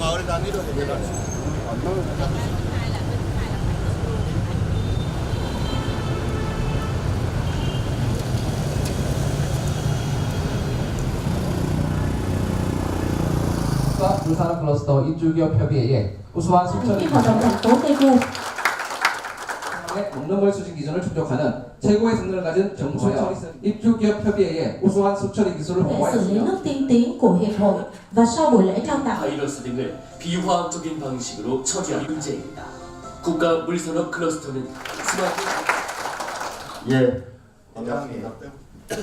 마을에 다니러 해결하지. 부산 클러스터 인주기업 협의회에 우수한 승천이 과정 작동 대구 먹는 걸 수준 기준을 충족하는 최고의 성능을 가진 정부의 입주기업 협의회에 우수한 수처리 기술을 để xử lý 보고하였으며 nước tiên tiến của hiệp hội và sau buổi lễ trao tặng. 바이러스 등을 비화학적인 방식으로 처리한 문제입니다. 국가 물산업 클러스터는 스마트 예, 반갑습니다.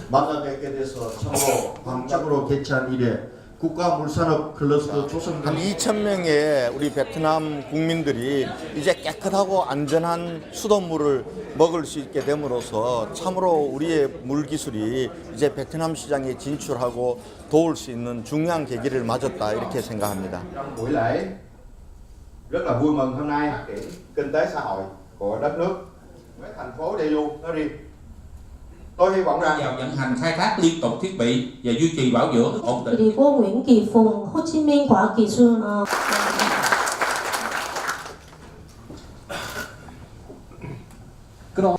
만나 뵙게 돼서 참으로 광적으로 개최한 이래 국가물산업 클러스터 조성 한 2천 명의 우리 베트남 국민들이 이제 깨끗하고 안전한 수돗물을 먹을 수 있게 됨으로써 참으로 우리의 물 기술이 이제 베트남 시장에 진출하고 도울 수 있는 중요한 계기를 맞았다 이렇게 생각합니다. trong buổi lễ rất là vui mừng hôm nay phát triển kinh tế xã hội của đất nước với thành phố Daegu nói riêng. Tôi hy vọng rằng vào vận hành khai thác liên tục thiết bị và duy trì bảo dưỡng ổn định. 그리고 Nguyễn Kỳ Phùng, Hồ Chí Minh quả 과학기술 어... 그럼